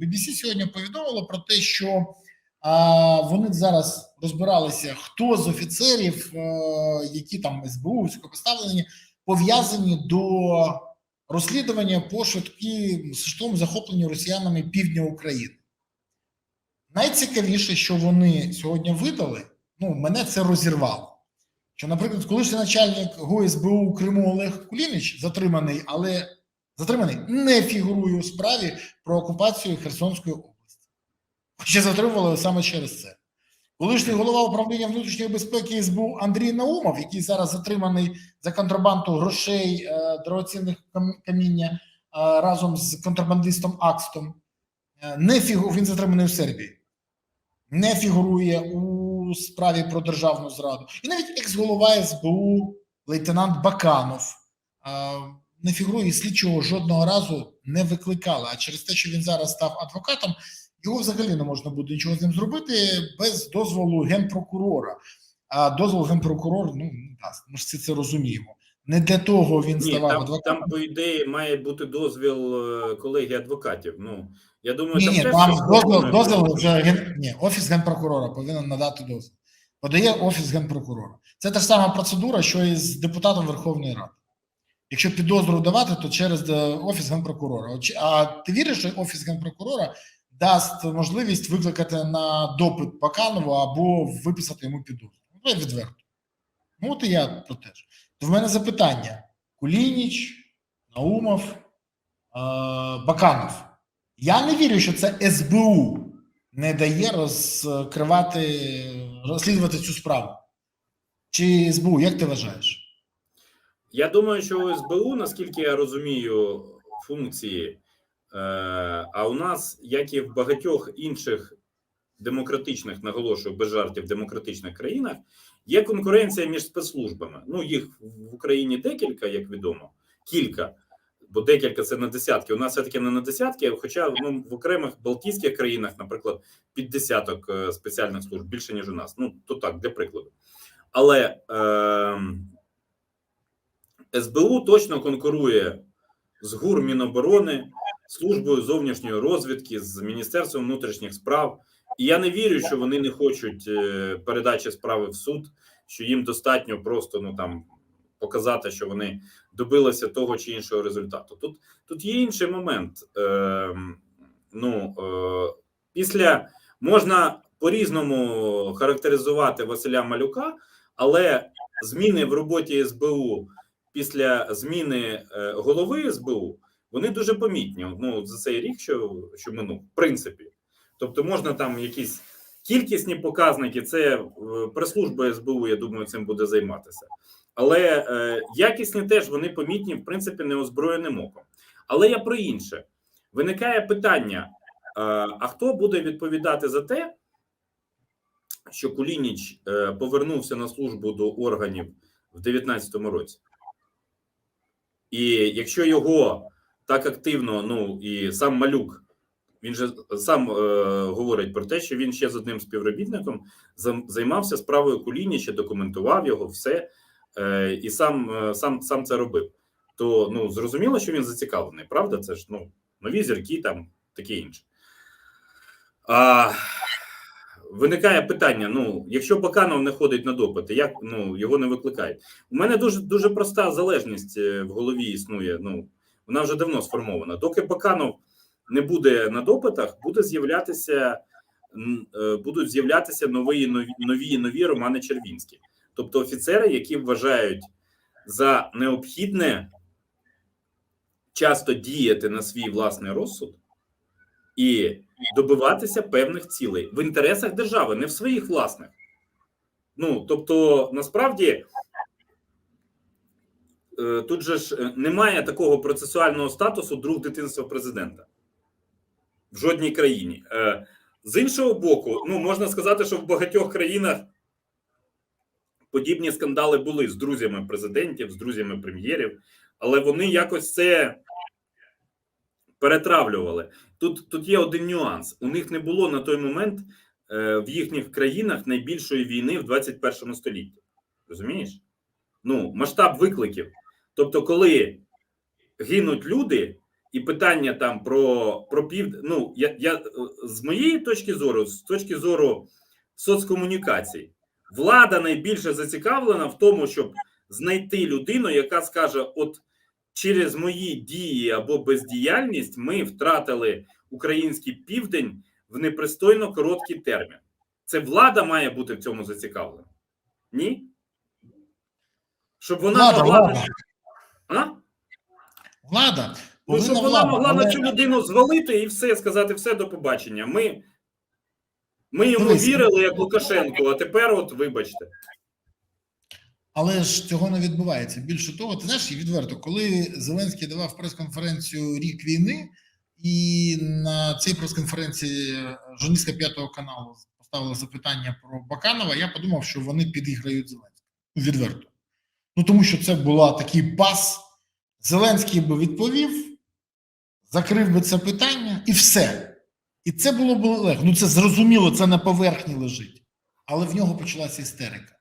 BBC сьогодні повідомило про те, що а, вони зараз розбиралися, хто з офіцерів, е, які там СБУ високопоставлені, пов'язані до розслідування по швидкому швидкому захопленню росіянами півдня України. Найцікавіше, що вони сьогодні видали, ну мене це розірвало. Що, наприклад, колишній начальник ГУСБУ Криму Олег Кулініч затриманий, але затриманий не фігурує у справі про окупацію Херсонської області. Хоча затримували саме через це. Колишній голова управління внутрішньої безпеки СБУ Андрій Наумов, який зараз затриманий за контрабанду грошей е, дорогоцінних каміння е, разом з контрабандистом Акстом, е, не фігу... він затриманий у Сербії, не фігурує у справі про державну зраду. І навіть екс-голова СБУ лейтенант Баканов не фігурує слідчого жодного разу не викликали. А через те, що він зараз став адвокатом, його взагалі не можна буде нічого з ним зробити без дозволу генпрокурора. А дозвол генпрокурор, ну не дасть. Ми ж всі це розуміємо. Не для того він Ні, там, адвокатом. там, по ідеї, має бути дозвіл е, колегії адвокатів. Ну, я думаю, Ні, там ні, там дозвіл, дозвіл вже ген... ні, офіс генпрокурора повинен надати дозвіл. Подає офіс генпрокурора. Це та ж сама процедура, що і з депутатом Верховної Ради. Якщо підозру давати, то через е, офіс генпрокурора. А ти віриш, що офіс генпрокурора дасть можливість викликати на допит Баканову або виписати йому підозру? Ну, відверто. Ну, от і я про те ж. То в мене запитання: Кулініч, Наумов, е, Баканов. Я не вірю, що це СБУ не дає розкривати, розслідувати цю справу. Чи СБУ, як ти вважаєш? Я думаю, що у СБУ, наскільки я розумію функції, е, а у нас, як і в багатьох інших демократичних, наголошую, без жартів, демократичних країнах, є конкуренція між спецслужбами. Ну, їх в Україні декілька, як відомо, кілька. Бо декілька це на десятки. У нас все-таки не на десятки, хоча ну, в окремих Балтійських країнах, наприклад, під десяток е, спеціальних служб більше, ніж у нас. Ну, то так, для прикладу. Але е, СБУ точно конкурує з ГУР Міноборони, службою зовнішньої розвідки, з Міністерством внутрішніх справ. І я не вірю, що вони не хочуть е, передачі справи в суд, що їм достатньо просто ну там показати, що вони добилися того чи іншого результату. Тут тут є інший момент. Е, ну е, після можна по-різному характеризувати Василя Малюка, але зміни в роботі СБУ після зміни е, голови СБУ вони дуже помітні. Ну за цей рік, що, що минув, в принципі. Тобто, можна там якісь кількісні показники, це е, прес-служба СБУ, я думаю, цим буде займатися. Але е, якісні теж вони помітні, в принципі, неозброєним оком. Але я про інше. Виникає питання: е, а хто буде відповідати за те, що Кулініч е, повернувся на службу до органів в 2019 році? І якщо його так активно, ну і сам малюк, він же сам е, говорить про те, що він ще з одним співробітником займався справою Кулініча, документував його, все е, і сам, е, сам, сам це робив. То ну зрозуміло, що він зацікавлений, правда? Це ж ну нові зірки, там таке інше. А, виникає питання: ну, якщо Баканов не ходить на допити, як ну його не викликають? У мене дуже дуже проста залежність е, в голові існує. Ну вона вже давно сформована. Доки Баканов не буде на допитах, буде з'являтися е, будуть з'являтися нові нові нові Романи Червінські, тобто офіцери, які вважають за необхідне часто діяти на свій власний розсуд і добиватися певних цілей в інтересах держави, не в своїх власних. Ну тобто, насправді. е, Тут же ж е, немає такого процесуального статусу друг дитинства президента в жодній країні. Е, З іншого боку, ну можна сказати, що в багатьох країнах подібні скандали були з друзями президентів, з друзями прем'єрів, але вони якось це перетравлювали. Тут, тут є один нюанс: у них не було на той момент е, в їхніх країнах найбільшої війни в 21 столітті. Розумієш? Ну, масштаб викликів. Тобто, коли гинуть люди, і питання там про, про пів. Ну, я, я е, з моєї точки зору, з точки зору соцкомунікацій, влада найбільше зацікавлена в тому, щоб знайти людину, яка скаже: от через мої дії або бездіяльність ми втратили український південь в непристойно короткий термін. Це влада має бути в цьому зацікавлена. Ні? Щоб вона Влада, могла. влада, А? влада. Ну, щоб вона влада, могла на цю людину звалити і все, сказати все до побачення. Ми, ми йому вірили як Лукашенко, а тепер, от вибачте. Але ж цього не відбувається. Більше того, ти знаєш, відверто, коли Зеленський давав прес-конференцію рік війни, і на цій прес-конференції журналістка п'ятого каналу поставила запитання про Баканова, я подумав, що вони підіграють Зеленського. Ну, Відверто. Ну тому що це була такий пас. Зеленський би відповів, закрив би це питання, і все. І це було б легко. Ну це зрозуміло, це на поверхні лежить. Але в нього почалася істерика.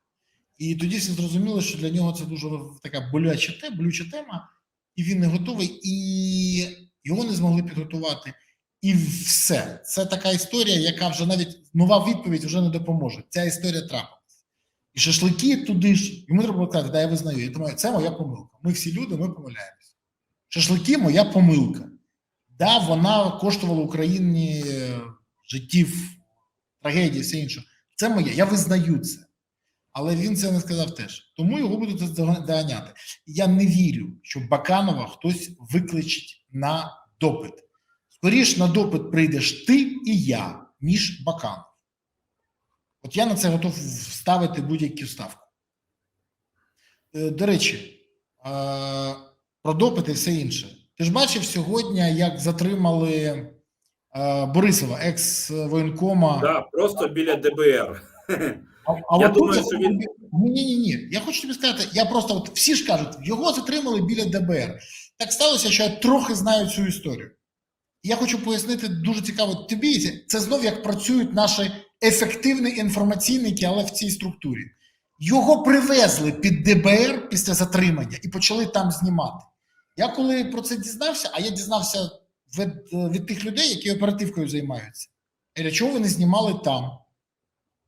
І тоді всі зрозуміли, що для нього це дуже така боляча тема, болюча тема, і він не готовий, і його не змогли підготувати. І все. Це така історія, яка вже навіть нова відповідь вже не допоможе. Ця історія трапилась. І шашлики туди ж, йому треба казати, да, я визнаю, я думаю, це моя помилка. Ми всі люди, ми помиляємося. Шашлики моя помилка. Да, вона коштувала Україні е, життів, трагедії, все інше. Це моє, я визнаю це. Але він це не сказав теж. Тому його будуть доганяти. Я не вірю, що Баканова хтось викличить на допит. Скоріш на допит прийдеш ти і я, ніж Баканов. От я на це готов вставити будь-яку ставку. Е, До речі, е, про допит і все інше. Ти ж бачив сьогодні, як затримали е, Борисова, екс-воєнкома. Да, просто біля ДБР. А, а Я думаю, що він- ні, ні, ні. Я хочу тобі сказати, я просто от всі ж кажуть, його затримали біля ДБР. Так сталося, що я трохи знаю цю історію. Я хочу пояснити дуже цікаво тобі. Це знов як працюють наші ефективні інформаційники, але в цій структурі. Його привезли під ДБР після затримання і почали там знімати. Я коли про це дізнався, а я дізнався від, від тих людей, які оперативкою займаються. Я чого ви не знімали там?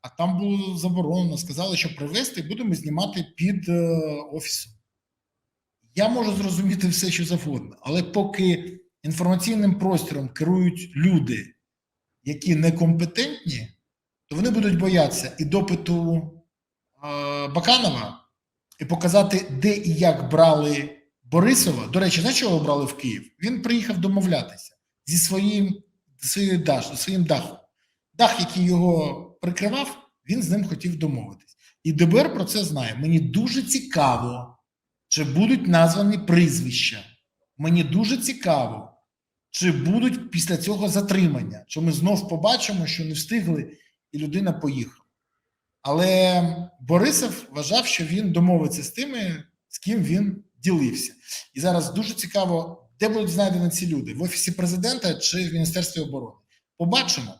А там було заборонено. Сказали, що привезти будемо знімати під е, офісом. Я можу зрозуміти все, що завгодно, але поки інформаційним простором керують люди, які некомпетентні, то вони будуть боятися і допиту е, Баканова, і показати, де і як брали Борисова. До речі, знаєш, чого брали в Київ? Він приїхав домовлятися зі своїм, своєю даш, своїм дахом. Дах, який його прикривав, він з ним хотів домовитись. І ДБР про це знає. Мені дуже цікаво, чи будуть названі прізвища. Мені дуже цікаво, чи будуть після цього затримання, чи ми знов побачимо, що не встигли, і людина поїхала. Але Борисов вважав, що він домовиться з тими, з ким він ділився. І зараз дуже цікаво, де будуть знайдені ці люди: в офісі президента чи в Міністерстві оборони. Побачимо.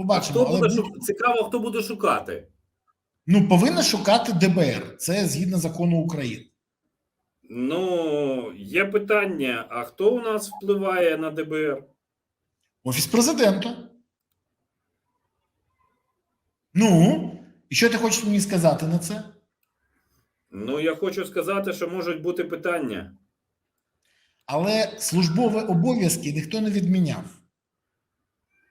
Побачимо. хто але буде шу- цікаво, хто буде шукати? Ну, повинна шукати ДБР. Це згідно закону України. Ну, є питання: а хто у нас впливає на ДБР? Офіс президента. Ну, і що ти хочеш мені сказати на це? Ну, я хочу сказати, що можуть бути питання. Але службові обов'язки ніхто не відміняв.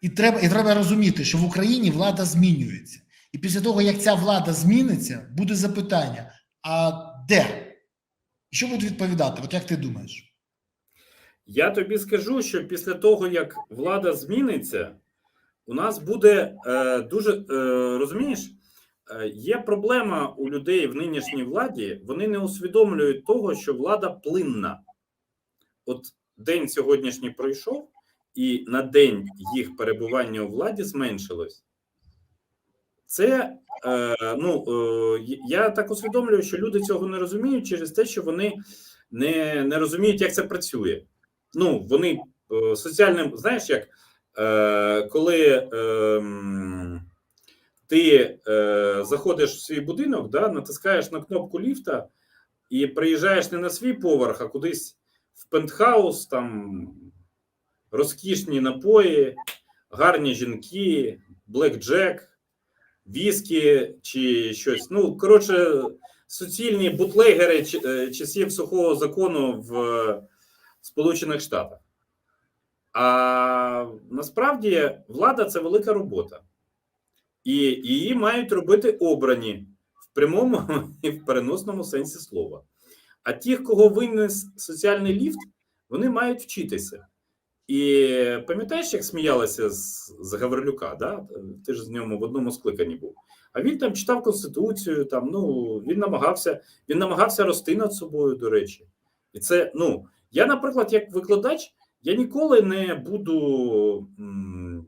І треба, і треба розуміти, що в Україні влада змінюється. І після того, як ця влада зміниться, буде запитання: а де? І що будуть відповідати? От як ти думаєш? Я тобі скажу, що після того, як влада зміниться, у нас буде е, дуже е, розумієш, е, є проблема у людей в нинішній владі. Вони не усвідомлюють того, що влада плинна. От день сьогоднішній пройшов, і на день їх перебування у владі зменшилось. Це е, ну е, я так усвідомлюю, що люди цього не розуміють через те, що вони не, не розуміють, як це працює. Ну, вони е, соціальним, знаєш, як е, коли е, ти е, заходиш в свій будинок, да, натискаєш на кнопку ліфта і приїжджаєш не на свій поверх, а кудись в пентхаус, там розкішні напої, гарні жінки, блекджек, віскі чи щось. Ну, коротше, суцільні бутлегери е, часів сухого закону в е, Сполучених Штатах. А насправді влада це велика робота. І її мають робити обрані в прямому і в переносному сенсі слова. А ті, кого винес соціальний ліфт, вони мають вчитися. І пам'ятаєш, як сміялися з, з Гаврилюка, да? ти ж з ньому в одному скликанні був. А він там читав Конституцію, там, ну, він намагався, він намагався рости над собою, до речі. І це, ну, я, наприклад, як викладач, я ніколи не буду м,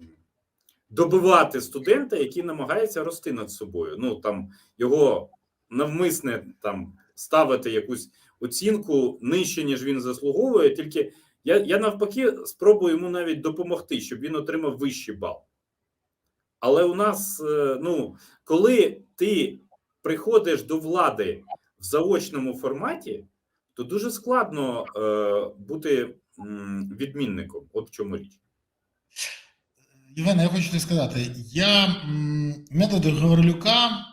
добивати студента, який намагається рости над собою. Ну, там, його навмисне там, ставити якусь оцінку нижче, ніж він заслуговує, тільки я, я навпаки спробую йому навіть допомогти, щоб він отримав вищий бал. Але у нас, е, ну, коли ти приходиш до влади в заочному форматі, то дуже складно е, бути відмінником. От в чому річ. Євгене, я хочу тобі сказати, я методи Гаврилюка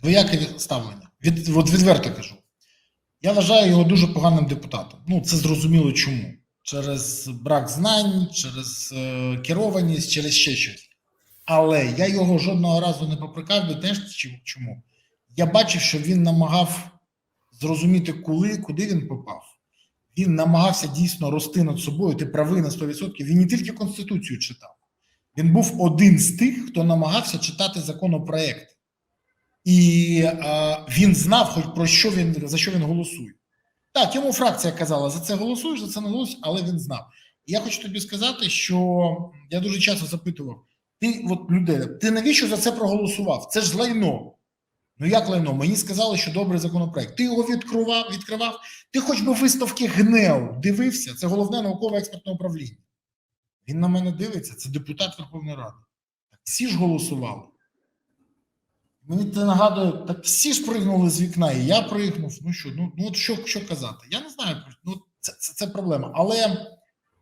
двояке ставлення. Від, от відверто кажу. Я вважаю його дуже поганим депутатом. Ну, це зрозуміло чому. Через брак знань, через е, керованість, через ще щось. Але я його жодного разу не попрекав би теж чому. Я бачив, що він намагав зрозуміти, коли, куди він попав. Він намагався дійсно рости над собою. Ти правий на 100%. Він не тільки Конституцію читав. Він був один з тих, хто намагався читати законопроекти. І е, він знав, хоч про що він за що він голосує. Так, йому фракція казала: за це голосуєш, за це не голосуєш, але він знав. Я хочу тобі сказати, що я дуже часто запитував: ти, от людина, ти навіщо за це проголосував? Це ж лайно. Ну як лайно? Мені сказали, що добрий законопроект. Ти його відкривав, відкривав, ти хоч би виставки ГНЕУ дивився, це головне наукове експертне управління. Він на мене дивиться, це депутат Верховної Ради. Всі ж голосували. Мені це нагадує, так всі ж пригнули з вікна, і я пригнув. Ну що, ну, ну от що, що казати? Я не знаю, ну це, це, це проблема. Але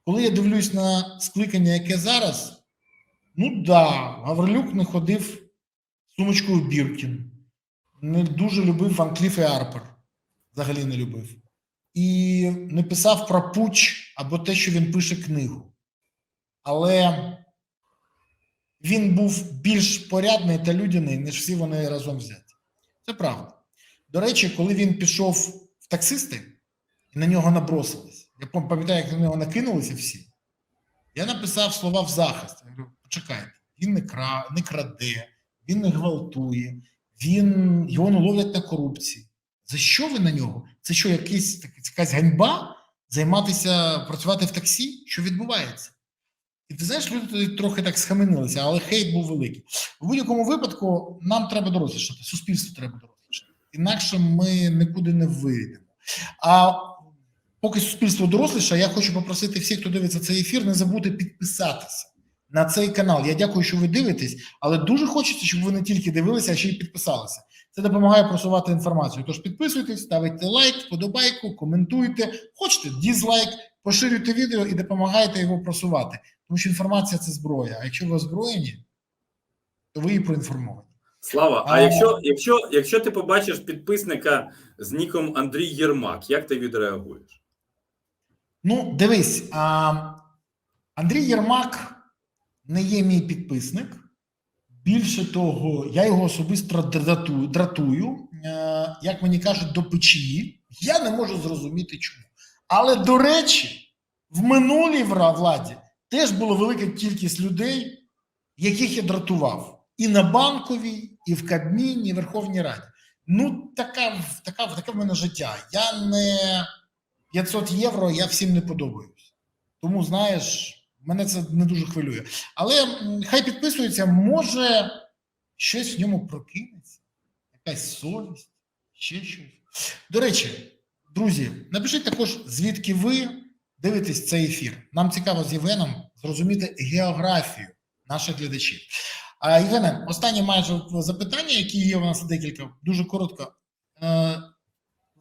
коли я дивлюсь на скликання, яке зараз, ну да, Гаврилюк не ходив сумочкою Біркін, не дуже любив Ван Кліф і Арпер, взагалі не любив. І не писав про пуч або те, що він пише книгу. Але він був більш порядний та людяний, ніж всі вони разом взяті. Це правда. До речі, коли він пішов в таксисти і на нього набросились, я пам'ятаю, як на нього накинулися всі. Я написав слова в захист. Я говорю, почекайте, він не, кра... не краде, він не гвалтує, він... його не ловлять на корупції. За що ви на нього? Це що, так- якась ганьба займатися, працювати в таксі? Що відбувається? І ти знаєш, люди тоді трохи так схаменилися, але хейт був великий. У будь-якому випадку нам треба дорослішати, суспільству треба дорослішати. Інакше ми нікуди не вийдемо. А поки суспільство доросліше, я хочу попросити всіх, хто дивиться цей ефір, не забути підписатися на цей канал. Я дякую, що ви дивитесь, але дуже хочеться, щоб ви не тільки дивилися, а ще й підписалися. Це допомагає просувати інформацію. Тож підписуйтесь, ставайте лайк, вподобайку, коментуйте, хочете дізлайк, поширюйте відео і допомагайте його просувати. Тому що інформація це зброя. А якщо ви озброєні, то ви і проінформовані. Слава, а А- якщо, якщо, якщо ти побачиш підписника з ніком Андрій Єрмак, як ти відреагуєш? Ну, дивись, а, Андрій Єрмак не є мій підписник. Більше того, я його особисто дратую, дратую е, як мені кажуть, до печії. Я не можу зрозуміти чому. Але, до речі, в минулій владі теж була велика кількість людей, яких я дратував. І на банковій, і в Кабміні, і в Верховній Раді. Ну, така, така, таке в мене життя. Я не 500 євро, я всім не подобаюсь. Тому, знаєш, мене це не дуже хвилює. Але хай підписується, може щось в ньому прокинеться, якась совість, ще щось. До речі, друзі, напишіть також, звідки ви дивитесь цей ефір. Нам цікаво з Євгеном зрозуміти географію наших глядачів. А Євгене, останнє майже запитання, які є у нас декілька, дуже коротко. Е,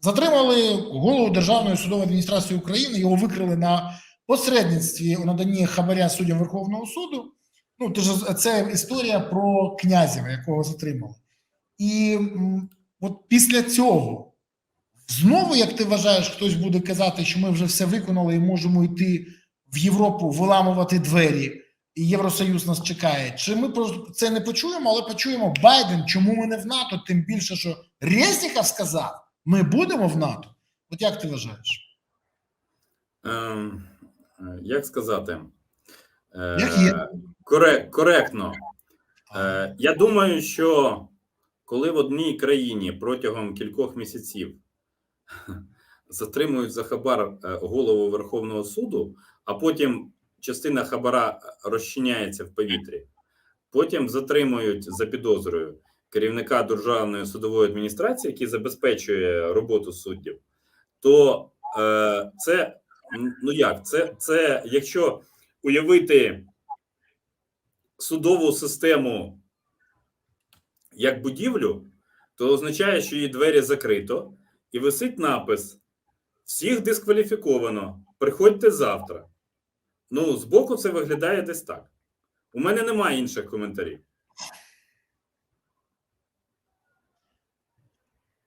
Затримали голову Державної судової адміністрації України, його викрили на посередництві у наданні хабаря суддям Верховного суду. Ну, ти ж це історія про князєва, якого затримали. І от після цього знову, як ти вважаєш, хтось буде казати, що ми вже все виконали і можемо йти в Європу, виламувати двері, і Євросоюз нас чекає. Чи ми просто це не почуємо, але почуємо Байден, чому ми не в НАТО, тим більше, що Резніков сказав, ми будемо в НАТО. От як ти вважаєш? Ем, як сказати? Е, Як є. Корек, коректно. Е, я думаю, що коли в одній країні протягом кількох місяців затримують за хабар е, голову Верховного суду, а потім частина хабара розчиняється в повітрі, потім затримують за підозрою керівника Державної судової адміністрації, який забезпечує роботу суддів, то е, це ну як, це, це якщо уявити судову систему як будівлю, то означає, що її двері закрито, і висить напис: всіх дискваліфіковано. Приходьте завтра. Ну, збоку це виглядає десь так. У мене немає інших коментарів.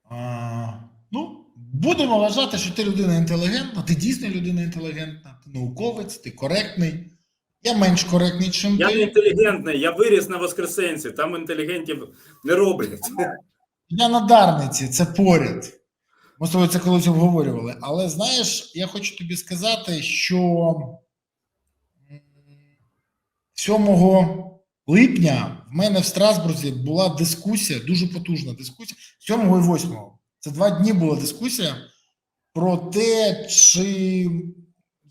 А, ну, будемо вважати, що ти людина інтелігентна, ти дійсно людина інтелігентна, ти науковець, ти коректний. Я менш коректний, чим Я ти. не інтелігентний, я виріс на Воскресенці, там інтелігентів не роблять. Я на Дарниці, це поряд. Ми з тобою це колись обговорювали. Але знаєш, я хочу тобі сказати, що 7 липня в мене в Страсбурзі була дискусія, дуже потужна дискусія. 7 і 8. Це два дні була дискусія про те, чи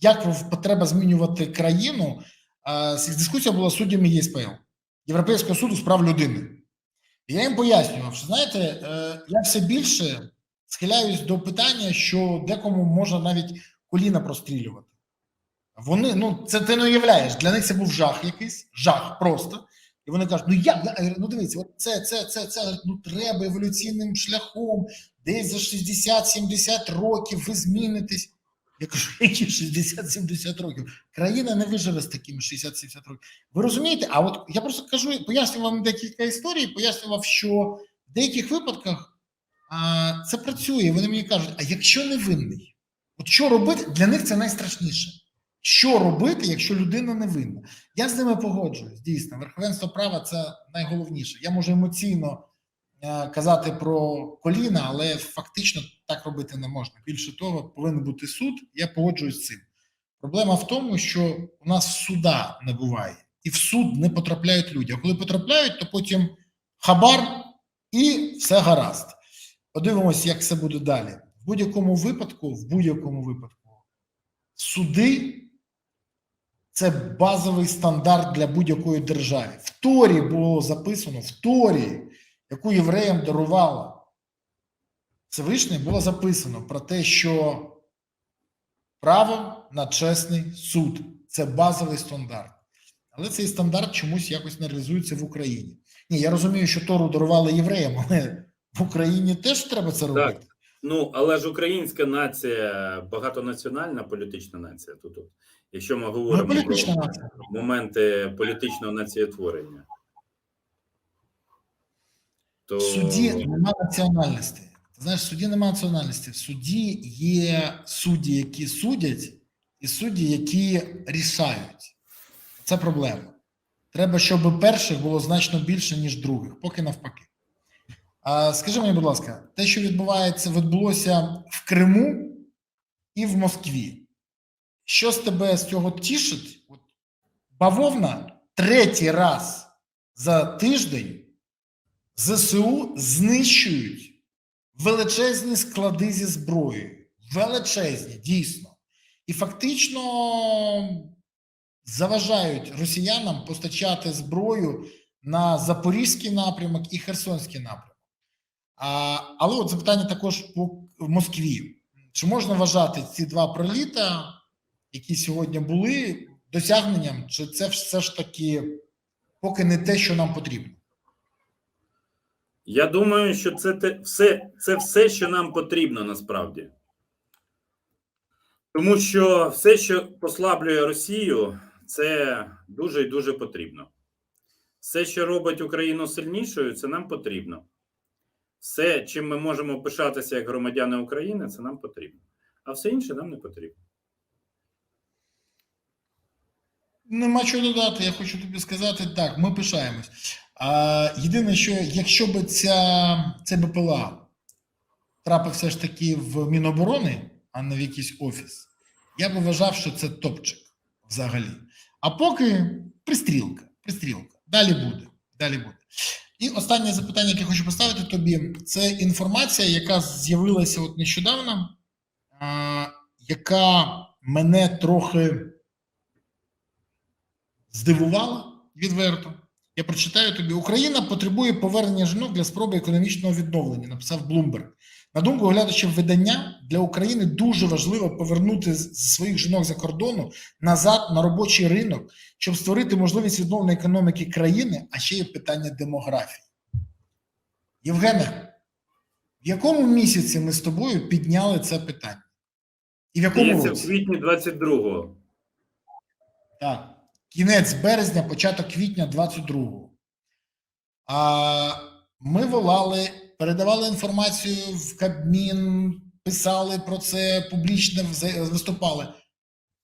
як треба змінювати країну. Дискусія була з суддями ЄСПЛ, Європейського суду з прав людини. І Я їм пояснював, що знаєте, е, я все більше схиляюсь до питання, що декому можна навіть коліна прострілювати. Вони, ну, це ти не уявляєш, для них це був жах якийсь, жах просто. І вони кажуть: ну Я ну дивіться, от це, це, це, це ну треба еволюційним шляхом, десь за 60-70 років ви змінитесь. Я кажу, які 60-70 років? Країна не виживе з такими 60-70 років. Ви розумієте? А от я просто кажу, пояснюю вам декілька історій, пояснював, що в деяких випадках а, це працює. Вони мені кажуть, а якщо не винний, от що робити? Для них це найстрашніше. Що робити, якщо людина не винна? Я з ними погоджуюсь. Дійсно, верховенство права це найголовніше. Я можу емоційно е, казати про коліна, але фактично так робити не можна. Більше того, повинен бути суд. Я погоджуюсь з цим. Проблема в тому, що у нас суда не буває, і в суд не потрапляють люди. А коли потрапляють, то потім хабар і все гаразд. Подивимось, як це буде далі. В будь-якому випадку, в будь-якому випадку, суди це базовий стандарт для будь-якої держави. В Торі було записано, в Торі, яку євреям дарувала Всевишнє, було записано про те, що право на чесний суд це базовий стандарт. Але цей стандарт чомусь якось не реалізується в Україні. Ні, я розумію, що Тору дарували євреям, але в Україні теж треба це робити. Ну, але ж українська нація багатонаціональна політична нація. Тут, от, якщо ми говоримо політична про нація. моменти політичного націєтворення, то В суді нема національності. Ти знаєш, в суді нема національності. В суді є судді, які судять, і судді, які рішають. Це проблема. Треба, щоб перших було значно більше, ніж других, поки навпаки. Скажи мені, будь ласка, те, що відбувається, відбулося в Криму і в Москві. Що з тебе з цього тішить? От Бавовна третій раз за тиждень ЗСУ знищують величезні склади зі зброєю. Величезні, дійсно. І фактично заважають росіянам постачати зброю на Запорізький напрямок і Херсонський напрямок. А, але от запитання також по Москві. Чи можна вважати ці два приліта, які сьогодні були, досягненням, чи це все ж таки поки не те, що нам потрібно? я думаю, що це те, все, це все, що нам потрібно насправді. Тому що все, що послаблює Росію, це дуже і дуже потрібно. Все, що робить Україну сильнішою, це нам потрібно. Все, чим ми можемо пишатися як громадяни України, це нам потрібно. А все інше нам не потрібно. Нема чого додати. Я хочу тобі сказати так, ми пишаємось. А, єдине, що якщо б ця, це БПЛА трапив все ж таки в Міноборони, а не в якийсь офіс, я б вважав, що це топчик взагалі. А поки пристрілка, пристрілка. Далі буде. Далі буде. І останнє запитання, яке хочу поставити тобі, це інформація, яка з'явилася от нещодавно, а, яка мене трохи здивувала відверто. Я прочитаю тобі: Україна потребує повернення жінок для спроби економічного відновлення, написав Блумберг. На думку глядачів видання, для України дуже важливо повернути своїх жінок за кордону назад на робочий ринок, щоб створити можливість відновлення економіки країни, а ще є питання демографії. Євгене, в якому місяці ми з тобою підняли це питання? І в якому Здається, в квітні 22-го. Так, кінець березня, початок квітня 22-го. А ми волали, передавали інформацію в Кабмін, писали про це, публічно виступали.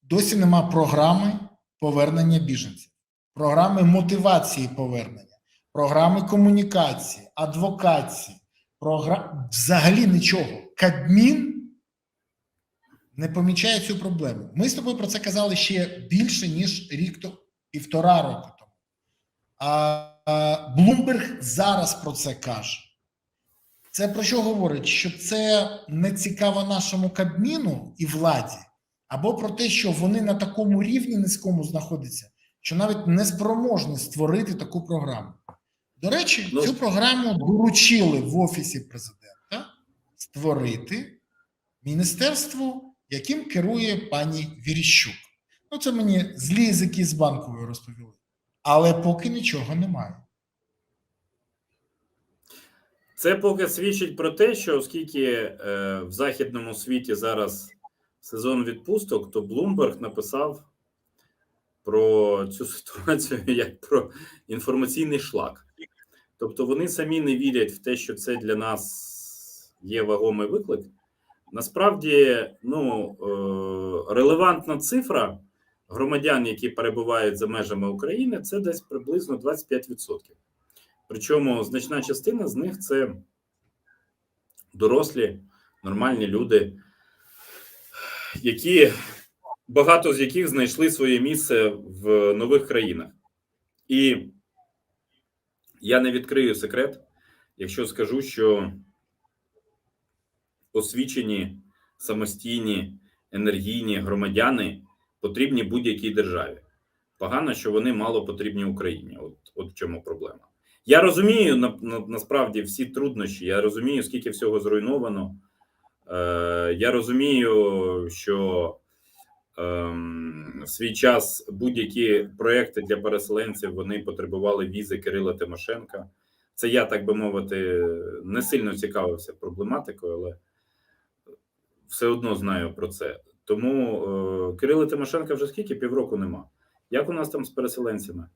Досі нема програми повернення біженців, програми мотивації повернення, програми комунікації, адвокації, програ... взагалі нічого. Кабмін не помічає цю проблему. Ми з тобою про це казали ще більше, ніж рік то півтора року тому. А, Блумберг зараз про це каже. Це про що говорить? Що це не цікаво нашому Кабміну і владі, або про те, що вони на такому рівні низькому знаходяться, що навіть не спроможні створити таку програму. До речі, Ну, цю програму доручили в Офісі президента створити міністерству, яким керує пані Віріщук. Ну, це мені злі язики з банковою розповіли. Але поки нічого немає. Це поки свідчить про те, що оскільки е, в західному світі зараз сезон відпусток, то Блумберг написав про цю ситуацію як про інформаційний шлак. Тобто вони самі не вірять в те, що це для нас є вагомий виклик. Насправді, ну, е, релевантна цифра громадян, які перебувають за межами України, це десь приблизно 25%. Причому значна частина з них це дорослі, нормальні люди, які багато з яких знайшли своє місце в нових країнах. І я не відкрию секрет, якщо скажу, що освічені, самостійні, енергійні громадяни потрібні будь-якій державі. Погано, що вони мало потрібні Україні. От, от в чому проблема. Я розумію на, на, насправді всі труднощі. Я розумію, скільки всього зруйновано. Е, я розумію, що ем, в свій час будь-які проекти для переселенців вони потребували візи Кирила Тимошенка. Це я, так би мовити, не сильно цікавився проблематикою, але все одно знаю про це. Тому е, Кирила Тимошенка вже скільки півроку нема. Як у нас там з переселенцями?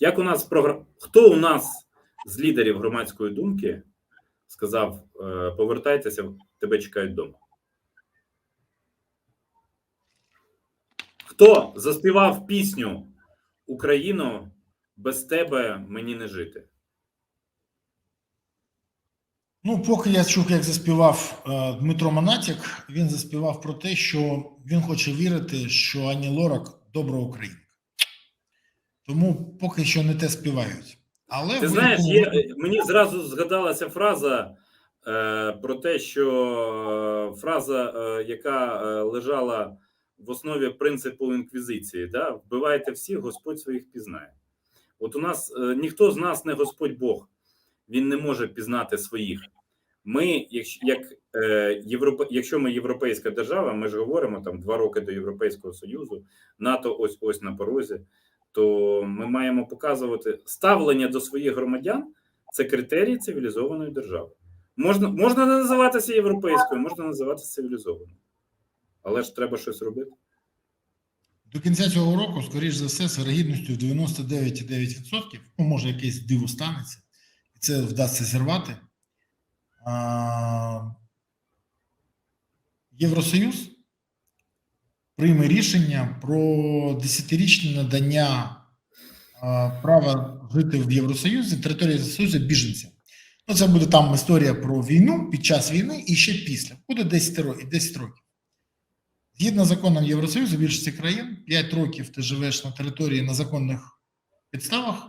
Як у нас програ... Хто у нас з лідерів громадської думки сказав: е, повертайтеся, тебе чекають вдома? Хто заспівав пісню Україну без тебе мені не жити? Ну, поки я чув, як заспівав е, Дмитро Монатік, він заспівав про те, що він хоче вірити, що Ані Лорак добра українка. Тому поки що не те співають. Але Ти знаєш, є, мені зразу згадалася фраза е, про те, що е, фраза, е, яка е, лежала в основі принципу інквізиції, да? вбивайте всіх, Господь своїх пізнає. От у нас е, ніхто з нас не Господь Бог, він не може пізнати своїх. Ми, якщо як е, Європе, якщо ми європейська держава, ми ж говоримо там два роки до Європейського Союзу, НАТО ось ось на порозі, то ми маємо показувати ставлення до своїх громадян це критерії цивілізованої держави. Можна, можна не називатися європейською, можна називатися цивілізованою. Але ж треба щось робити. До кінця цього року, скоріш за все, з вирогідністю 99,9%, ну, може, якесь диво станеться, і це вдасться зірвати. А, Євросоюз прийме рішення про десятирічне надання права жити в Євросоюзі, території Євросоюзу біженцям. Ну, це буде там історія про війну під час війни і ще після. Буде 10 років. 10 років. Згідно з законом Євросоюзу, більшості країн 5 років ти живеш на території на законних підставах.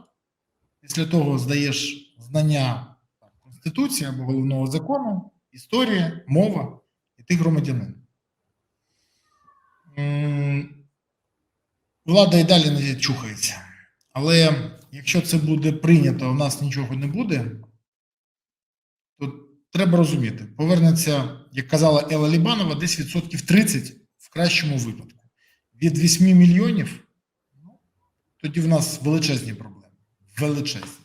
Після того здаєш знання Конституції або головного закону, історія, мова, і ти громадянин. Влада і далі не чухається. Але якщо це буде прийнято, в нас нічого не буде, то треба розуміти, повернеться, як казала Елла Лібанова, десь відсотків 30 в кращому випадку. Від 8 мільйонів, ну, тоді в нас величезні проблеми. Величезні.